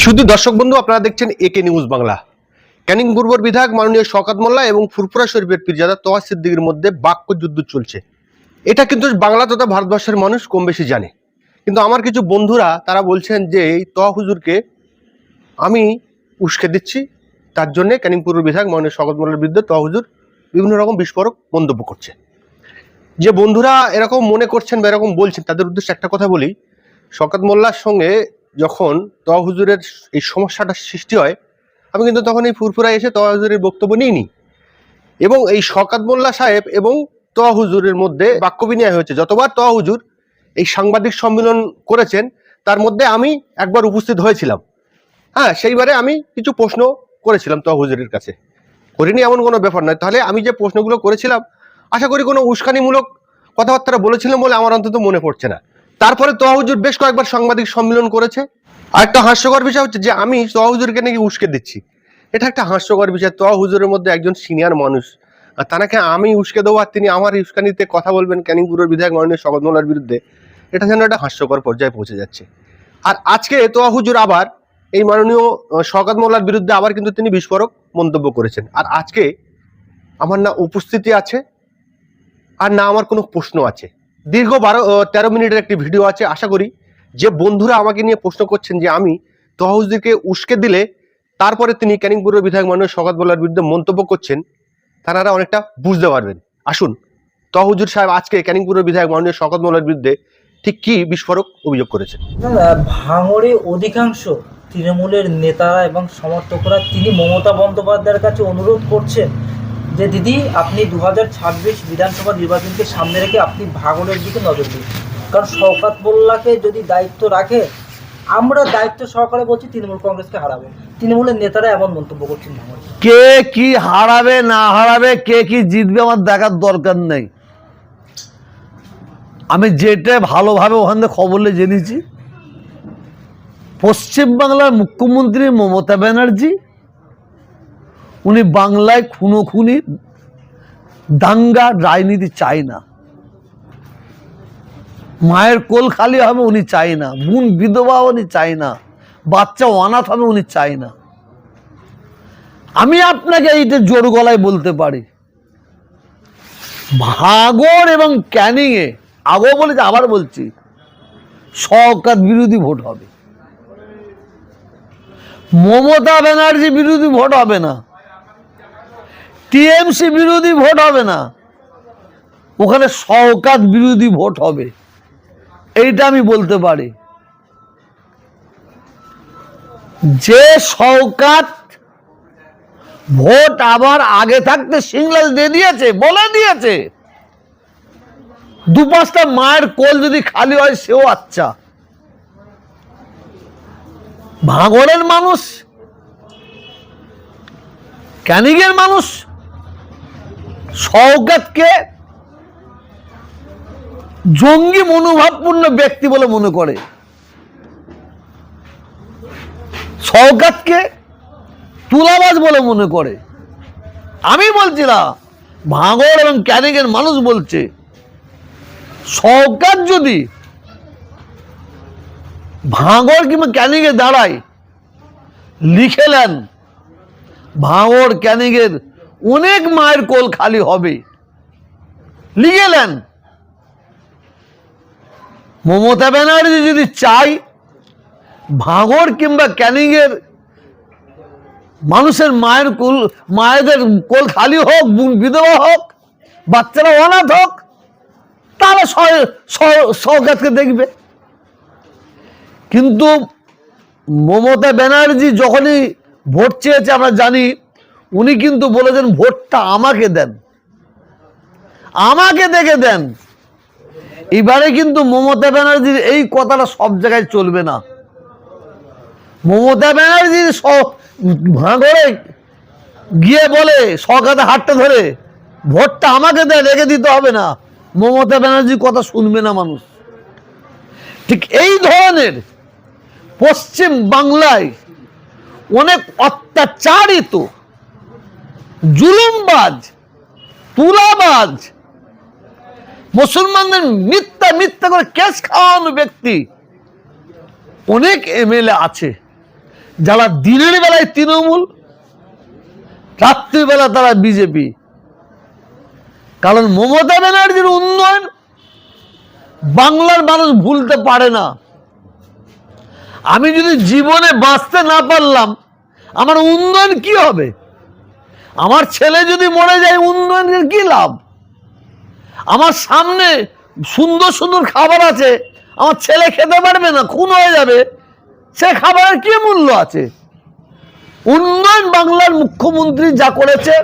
শুধু দর্শক বন্ধু, আপনারা দেখছেন একে নিউজ বাংলা। ক্যানিং পূর্বর বিধায়ক মাননীয় শওকাত মোল্লা এবং ফুরফুরা শরীফের পীরজাদা তোয়া সিদ্দিকের মধ্যে বাক্য যুদ্ধ চলছে। এটা কিন্তু বাংলা তথা ভারতবর্ষের মানুষ কম বেশি জানে। কিন্তু আমার কিছু বন্ধুরা, তারা বলছেন যে এই তোয়া হুজুরকে আমি উস্কে দিচ্ছি। তার জন্যে ক্যানিং পূর্ব বিধায়ক মাননীয় শওকাত মোল্লার বিরুদ্ধে তোয়া হুজুর বিভিন্ন রকম বিস্ফোরক মন্তব্য করছে। যে বন্ধুরা এরকম মনে করছেন বা এরকম বলছেন, তাদের উদ্দেশ্যে একটা কথা বলি। শওকাত মোল্লার সঙ্গে যখন তোয়া হুজুরের এই সমস্যাটা সৃষ্টি হয়, আমি কিন্তু তখন এই ফুরফুরায় এসে তোয়া হুজুরের বক্তব্য নিইনি। এবং এই শকাত মোল্লা সাহেব এবং তোয়া হুজুরের মধ্যে বাক্য বিনিময় হয়েছে। যতবার তোয়া হুজুর এই সাংবাদিক সম্মেলন করেছেন, তার মধ্যে আমি একবার উপস্থিত হয়েছিলাম। হ্যাঁ সেইবারে আমি কিছু প্রশ্ন করেছিলাম তোয়া হুজুরের কাছে। করিনি এমন কোনো ব্যাপার নয়। তাহলে আমি যে প্রশ্নগুলো করেছিলাম, আশা করি কোনো উস্কানিমূলক কথাবার্তা বলেছিলাম বলে আমার অন্তত মনে পড়ছে না। তারপরে তোয়াহুজুর বেশ কয়েকবার সাংবাদিক সম্মেলন করেছে। আর একটা হাস্যকর বিষয় হচ্ছে যে আমি তোয়াহুজুরকে নাকি উস্কে দিচ্ছি। এটা একটা হাস্যকর বিষয়। তোয়াহুজুরের মধ্যে একজন সিনিয়র মানুষ। আর তাকে আমি উস্কে দেবো আর তিনি আমার উস্কানিতে কথা বলবেন ক্যানিংপুরের বিধায়ক মাননীয় শগত বিরুদ্ধে। এটা যেন একটা হাস্যকর পর্যায়ে পৌঁছে যাচ্ছে। আর আজকে তোয়া হুজুর আবার এই মাননীয় শওকত মোল্লার বিরুদ্ধে আবার কিন্তু তিনি বিস্ফোরক মন্তব্য করেছেন। আর আজকে আমার না উপস্থিতি আছে, আর না আমার কোনো প্রশ্ন আছে। দীর্ঘ বারো তেরো মিনিটের একটি ভিডিও আছে, আশা করি। যে বন্ধুরা আমাকে নিয়ে প্রশ্ন করছেন যে আমি তহজদিকে উস্কে দিলে তারপরে তিনি ক্যানিংপুরের বিধায়ক মানুষ শওকত বলার বিরুদ্ধে মন্তব্য করছেন, তারা অনেকটা বুঝতে পারবেন। আসুন তহজুর সাহেব আজকে ক্যানিংপুরের বিধায়ক মাননীয় শওকত মোল্লার বিরুদ্ধে ঠিক কি বিস্ফোরক অভিযোগ করেছেন? ভাঙড়ে অধিকাংশ তৃণমূলের নেতারা এবং সমর্থকরা তিনি মমতা বন্দ্যোপাধ্যায়ের কাছে অনুরোধ করছেন যে দিদি, আপনি দু হাজার ছাব্বিশ বিধানসভা নির্বাচনকে সামনে রেখে আপনি ভাঙড়ের দিকে নজর দিন। কারণ শওকাত মোল্লাকে যদি দায়িত্ব রাখে, আমরা দায়িত্ব সহকারে বলছি তৃণমূল কংগ্রেসকে হারাবে। তৃণমূলের নেতারা এমন মন্তব্য করছেন কে কি হারাবে, না হারাবে, কে কি জিতবে আমার দেখার দরকার নেই। আমি যেটা ভালোভাবে ওখান থেকে খবর জেনেছি, পশ্চিমবাংলার মুখ্যমন্ত্রী মমতা ব্যানার্জি উনি বাংলায় খুনো খুনি দাঙ্গা, রাজনীতি চাই না। মায়ের কোল খালি হবে উনি চাই না, বোন বিধবা উনি চাই না, বাচ্চা অনাথ হবে উনি চাই না। আমি আপনাকে এইটা জোর গলায় বলতে পারি, ভাগর এবং ক্যানিংয়ে আগেও বলেছি, আবার বলছি সরকার বিরোধী ভোট হবে। মমতা ব্যানার্জি বিরোধী ভোট হবে না। টিএমসি বিরোধী ভোট হবে না। ওখানে সরকার বিরোধী ভোট হবে। এইটা আমি বলতে পারি। যে সরকার ভোট আবার আগে থাকতে সিগন্যাল দিয়ে দিয়েছে, বলে দিয়েছে। দু পাঁচটা মায়ের কোল যদি খালি হয়, সেও আচ্ছা। ভাঙড়ের মানুষ, ক্যানিংয়ের মানুষ সৌগাতকে জঙ্গি মনোভাবপূর্ণ ব্যক্তি বলে মনে করে। সৌগাতকে তুলাবাজ বলে মনে করে। আমি বলছি না, ভাঙড় এবং ক্যানিংয়ের মানুষ বলছে সরকার যদি ভাঙড় কিংবা ক্যানিংয়ে দাঁড়ায়, লিখে নেন, ভাঙড় ক্যানিংয়ের অনেক মায়ের কোল খালি হবে। লিখে নেন মমতা ব্যানার্জি যদি চাই, ভাঙড় কিংবা ক্যানিংয়ের মানুষের মায়ের কোল, মায়েদের কোল খালি হোক বিধবা হোক, বাচ্চারা অনাথ হোক, তারা সরকারকে দেখবে। কিন্তু মমতা ব্যানার্জি যখনই ভোট চেয়েছে, আমরা জানি উনি কিন্তু বলেছেন, ভোটটা আমাকে দেন। আমাকে দেখে দেন। এবারে কিন্তু মমতা ব্যানার্জির এই কথাটা সব জায়গায় চলবে না। মমতা ব্যানার্জির ভাঙড়ে গিয়ে বলে, সরকারের হাতটা ধরে, ভোটটা আমাকে দেয় রেখে দিতে হবে না। মমতা ব্যানার্জির কথা শুনবে না মানুষ। ঠিক এই ধরনের পশ্চিম বাংলায় অনেক অত্যাচারিত জুলুমবাজ, তুলাবাজ, মুসলমানদের মিথ্যা মিথ্যা করে কেস খাওয়ানো ব্যক্তি অনেক এমএলএ আছে। যারা দিনের বেলায় তৃণমূল রাত্রিবেলা তারা বিজেপি। কারণ মমতা ব্যানার্জির উন্নয়ন বাংলার মানুষ ভুলতে পারে না। আমি যদি জীবনে বাঁচতে না পারলাম, আমার উন্নয়ন কি হবে? আমার ছেলে যদি মরে যায়, উন্নয়নের কি লাভ? আমার সামনে সুন্দর সুন্দর খাবার আছে, আমার ছেলে খেতে পারবে না, খুন হয়ে যাবে, সে খাবারের কি মূল্য আছে? উন্নয়ন বাংলার মুখ্যমন্ত্রী যা করেছে,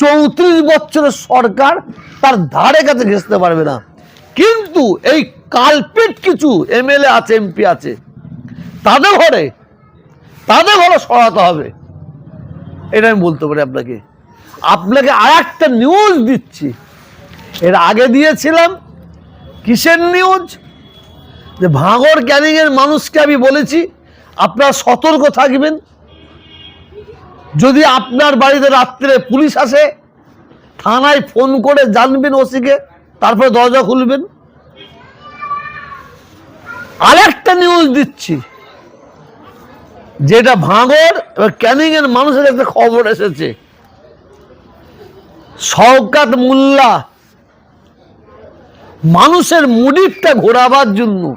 চৌত্রিশ বছরের সরকার তার ধারে কাছে ঘেসতে পারবে না। কিন্তু এই কালপিট কিছু এমএলএ আছে, এমপি আছে, তাদের ঘরে তাদের ঘরে সরাতে হবে। এটা আমি বলতে পারি আপনাকে। আপনাকে আর একটা নিউজ দিচ্ছি। এর আগে দিয়েছিলাম কিসের নিউজ যে ভাঙর ক্যানিংয়ের মানুষকে আমি বলেছি, আপনারা সতর্ক থাকবেন। যদি আপনার বাড়িতে রাত্রে পুলিশ আসে, থানায় ফোন করে জানবেন ওসিকে, তারপরে দরজা খুলবেন। আরেকটা নিউজ দিচ্ছি। যেটা ভাঙর ক্যানিং এর মানুষের একটা খবর এসেছে। শওকাত মোল্লা মানুষের মুডিফটা ঘোরাবার জন্য।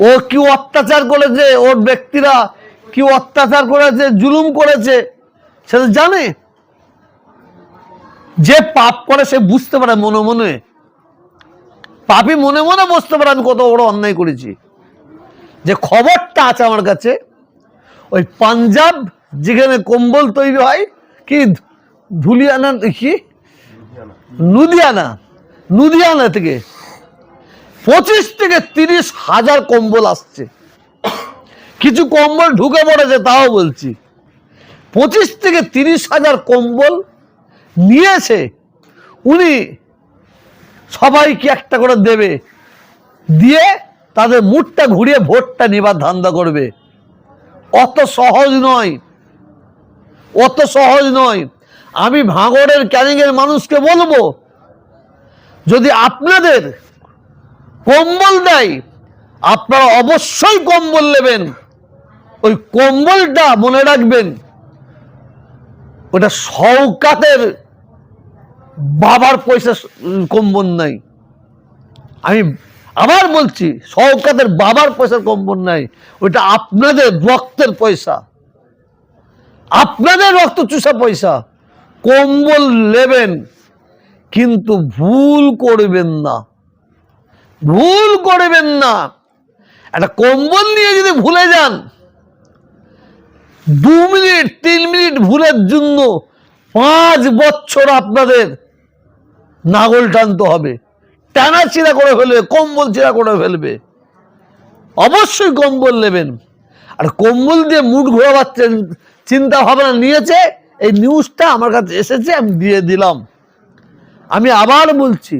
ও কি অত্যাচার করেছে? ওর ব্যক্তিরা কি অত্যাচার করেছে? জুলুম করেছে? সেটা জানে। যে পাপ করে সে বুঝতে পারে মনে মনে। পাপি মনে মনে বুঝতে পারে আমি কত বড় অন্যায় করেছি। যে খবরটা আছে আমার কাছে, ওই পাঞ্জাব যেখানে কম্বল তৈরি হয়, কি ধুলিয়ানা কি? লুধিয়ানা। নুদিয়ানা থেকে পঁচিশ থেকে তিরিশ হাজার কম্বল আসছে। কিছু কম্বল ঢুকে পড়েছে তাও বলছি। পঁচিশ থেকে তিরিশ হাজার কম্বল নিয়েছে, উনি সবাইকে একটা করে দেবে, দিয়ে তাদের মুঠটা ঘুরিয়ে ভোটটা নেবার ধান্দা করবে। অত সহজ নয়। অত সহজ নয়। আমি ভাঙড়ের ক্যানিংয়ের মানুষকে বলব, যদি আপনাদের কম্বল দেয়, আপনারা অবশ্যই কম্বল নেবেন। ওই কম্বলটা মনে রাখবেন, ওটা সৌকাতের বাবার পয়সা কম্বল নাই। আমি আবার বলছি সৌকাতের বাবার পয়সার কম্বল নাই, ওইটা আপনাদের রক্তের পয়সা। আপনাদের রক্ত চুষা পয়সা। কম্বল নেবেন, কিন্তু ভুল করবেন না। ভুল করবেন না। একটা কম্বল নিয়ে যদি ভুলে যান, দু মিনিট, তিন মিনিট ভুলের জন্য পাঁচ বছর আপনাদের নাগল টানতে হবে। টানা চিরা করে ফেলবে, কম্বল চিরা করে ফেলবে। অবশ্যই কম্বল নেবেন। আর কম্বল দিয়ে মুড ঘোরাবার চিন্তা ভাবনা নিয়েছে, এই নিউজটা আমার কাছে এসেছে, আমি দিয়ে দিলাম। আমি আবার বলছি,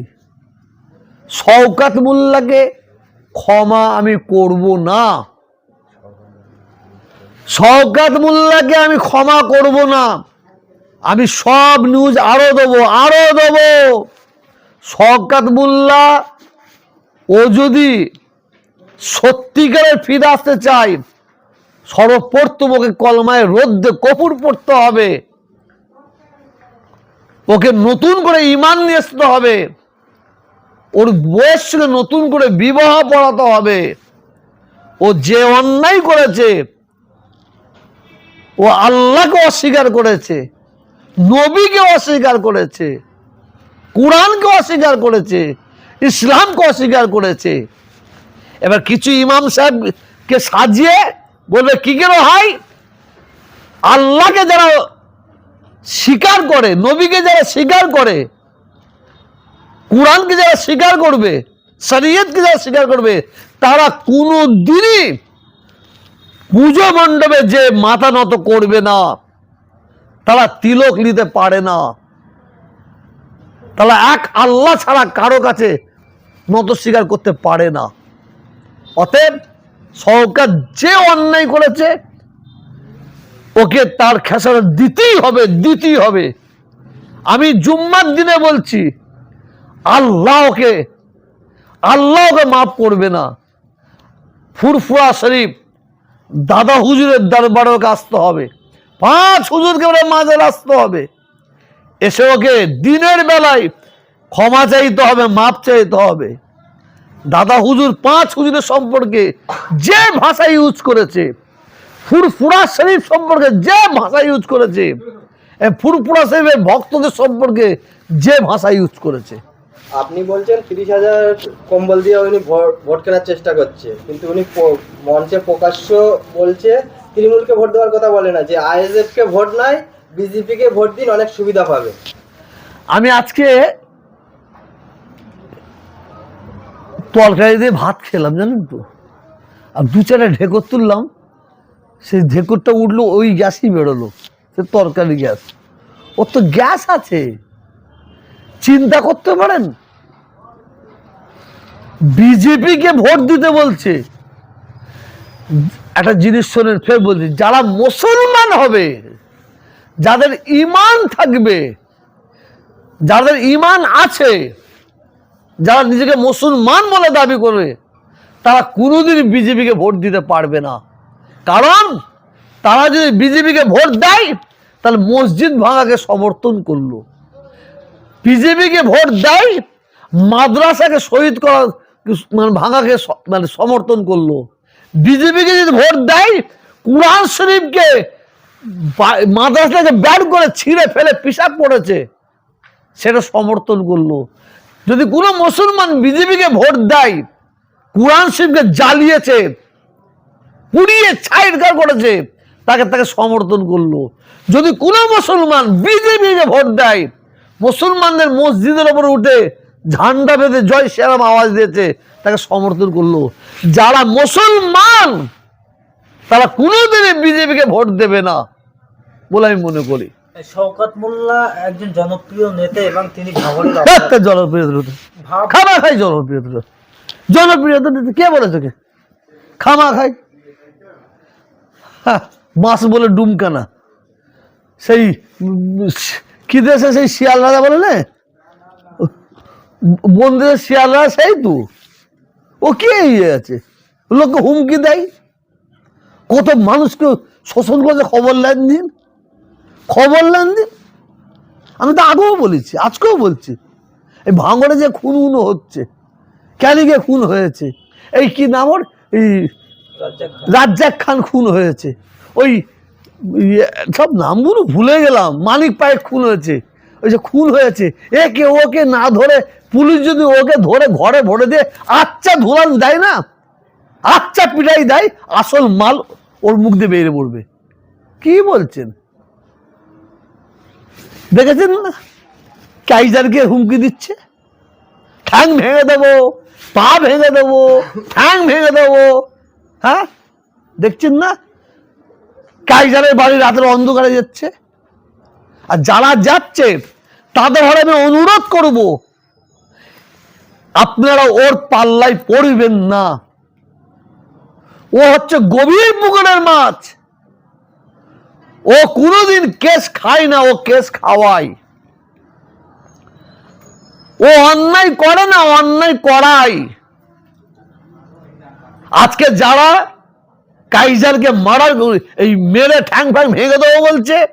শওকাত মোল্লাকে ক্ষমা আমি করব না। শওকাত মোল্লাকে আমি ক্ষমা করব না। আমি সব নিউজ আরও দেবো আরও দেবো। মোল্লা, ও যদি সত্যিকারের ফিরে আসতে চায় সর্বপ্রথম ওকে কলমায় রোদ্দে কপুর পড়তে হবে। ওকে নতুন করে ইমান নিয়ে আসতে হবে। ওর বয়সকে নতুন করে বিবাহ পড়াতে হবে। ও যে অন্যায় করেছে, ও আল্লাহকে অস্বীকার করেছে, নবীকে অস্বীকার করেছে কোরআনকে অস্বীকার করেছে ইসলামকে অস্বীকার করেছে। এবার কিছু ইমাম সাহেবকে সাজিয়ে বলবে, কি কেন হয় আল্লাহকে যারা স্বীকার করে, নবীকে যারা স্বীকার করে, কোরআনকে যারা স্বীকার করবে, শরীয়তকে যারা স্বীকার করবে, তারা কোনো দিনই পুজো মণ্ডপে যে মাথা নত করবে না, তারা তিলক নিতে পারে না। তারা এক আল্লাহ ছাড়া কারও কাছে নত স্বীকার করতে পারে না। অতএব সরকার যে অন্যায় করেছে, ওকে তার খেসারত দিতেই হবে দিতেই হবে। আমি জুম্মার দিনে বলছি, আল্লাহ ওকে আল্লাহ ওকে মাফ করবে না। ফুরফুরা শরীফ, দাদা হুজুরের দরবারেও আসতে হবে। পাঁচ হুজুরকে ওরা মাঝে আসতে হবে। এসে ওকে দিনের বেলায় ক্ষমা চাইতে হবে, মাপ চাইতে হবে। দাদা হুজুর পাঁচ হুজুরের সম্পর্কে যে ভাষা ইউজ করেছে, ফুরফুরা শরীফ সম্পর্কে যে ভাষা ইউজ করেছে ফুরফুরা শরীফের ভক্তদের সম্পর্কে যে ভাষা ইউজ করেছে। আপনি বলছেন তিরিশ হাজার কম্বল দিয়ে উনি ভোট কেনার চেষ্টা করছে, কিন্তু উনি মঞ্চে প্রকাশ্য বলছে, তৃণমূলকে ভোট দেওয়ার কথা বলে না, যে আইএসএফ কে ভোট নাই বিজেপি কে ভোট দিন, অনেক সুবিধা পাবে। আমি আজকে তরকারি দিয়ে ভাত খেলাম, জানেন তো। আর দু চারটা ঢেকর তুললাম, সেই ঢেকরটা উঠল, ওই গ্যাসই বেরোলো, সে তরকারি গ্যাস। ওর তো গ্যাস আছে। চিন্তা করতে পারেন? বিজেপিকে ভোট দিতে বলছে। একটা জিনিস শোনেন, ফের বলছি, যারা মুসলমান হবে যাদের ইমান থাকবে, যাদের ইমান আছে, যারা নিজেকে মুসলমান বলে দাবি করবে তারা কোনোদিন বিজেপিকে ভোট দিতে পারবে না। কারণ তারা যদি বিজেপিকে ভোট দেয়, তাহলে মসজিদ ভাঙাকে সমর্থন করল। বিজেপিকে ভোট দেয়, মাদ্রাসাকে শহীদ করা মানে ভাঙাকে মানে সমর্থন করল। বিজেপিকে যদি ভোট দেয়, কুরআন শরীফকে বা- মাদ্রাসাকে ব্যাট করে ছিঁড়ে ফেলে পিসাব পড়েছে, সেটা সমর্থন করল। যদি কোনো মুসলমান বিজেপিকে ভোট দেয়, কুরআন শরীফকে জ্বালিয়েছে, পুড়িয়ে ছাইরকার করেছে, তাকে তাকে সমর্থন করল। যদি কোনো মুসলমান বিজেপিকে ভোট দেয়, মুসলমানদের মসজিদের ওপরে উঠে ঝান্ডা বেঁধে জয় শ্যারাম আওয়াজ দিয়েছে, তাকে সমর্থন করল। যারা মুসলমান তারা কোনোদিনই বিজেপিকে ভোট দেবে না বলে আমি মনে করি। শওকত মোল্লা একজন জনপ্রিয় নেতা এবং তিনি ভাঙড়ের জনপ্রিয়তা হতে খামা খাই জনপ্রিয়তা জনপ্রিয়তা দিতে কে বলে তোকে খামা খাই হ্যাঁ, মাছ বলে ডুমকানা। সেই কি দেশে সেই শিয়াল রাজা বলে না? বন্ধুদের শিয়াল রাজা সেই তো। ও কে ইয়ে আছে? লোককে হুমকি দেয়? কত মানুষকে শোষণ করছে খবর নেন দিন খবর নেন দিন আমি তো আগেও বলেছি আজকেও বলছি। এই ভাঙড়ে যে খুন উন হচ্ছে কেন গিয়ে খুন হয়েছে এই কি নাম ওর? এই রাজ্জাক খান। খুন হয়েছে। ওই ইয়ে, সব নামগুলো ভুলে গেলাম মানিক পায়ে খুন হয়েছে। ওই যে খুন হয়েছে একে ওকে না ধরে পুলিশ যদি ওকে ধরে ঘরে ভরে দিয়ে আচ্ছা ধুলান দেয় না? আচ্ছা পিটাই দেয় আসল মাল ওর মুখ দিয়ে বেরিয়ে পড়বে। কি বলছেন? দেখেছেন না? কাইজারকে হুমকি দিচ্ছে? ঠ্যাং ভেঙে দেবো, পা ভেঙে দেবো, ঠ্যাং ভেঙে দেবো। হ্যাঁ? দেখছেন না? কাইজারের বাড়ি রাতের অন্ধকারে যাচ্ছে। আর যারা যাচ্ছে, তাদের ঘরে আমি অনুরোধ করব, আপনারা ওর পাল্লায় পড়বেন না। ও হচ্ছে গভীর পুকুরের মাছ। ও কোনোদিন কেস খায় না, ও কেস খাওয়ায়। ও অন্যায় করে না অন্যায় করাই আজকে যারা কাইজারকে মারার এই মেরে ঠ্যাং ফ্যাং ভেঙে দেবো বলছে,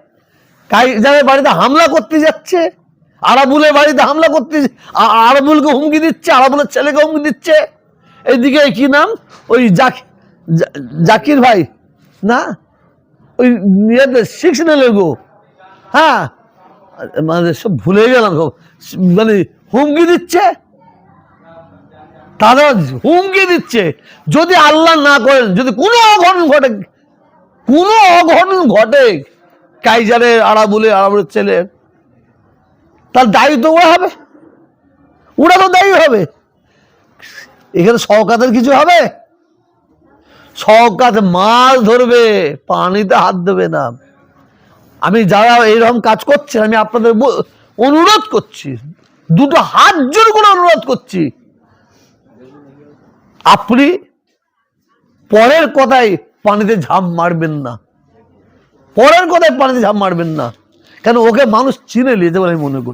কাইজারের বাড়িতে হামলা করতে যাচ্ছে, আরাবুলের বাড়িতে হামলা করতে আরাবুলকে হুমকি দিচ্ছে, আরাবুলের ছেলেকে হুমকি দিচ্ছে। এইদিকে কি নাম? ওই জা- জাকির ভাই, না? ওই সিক্স নেলের গো হ্যাঁ? মানে সব ভুলে গেলাম সব। মানে হুমকি দিচ্ছে? তারা হুমকি দিচ্ছে। যদি আল্লাহ না করেন, যদি কোনো অঘটন ঘটে, কোনো অঘটন ঘটে, কাইজারের আড়াবুলে আড়াবুলের ছেলে, তার দায়ী তো ওরা হবে। ওরা তো দায়ী হবে। এখানে সহকাতের কিছু হবে? সহকাত মাছ ধরবে, পানিতে হাত দেবে না। আমি যারা এইরকম কাজ করছে আমি আপনাদের অনুরোধ করছি, দুটো হাত জোর করে অনুরোধ করছি। আপনি পরের কথায় পানিতে ঝাঁপ মারবেন না। পরের কথায় পানিতে ঝাঁপ মারবেন না। কেন, ওকে মানুষ চিনে নিয়েছে বলে আমি মনে করি।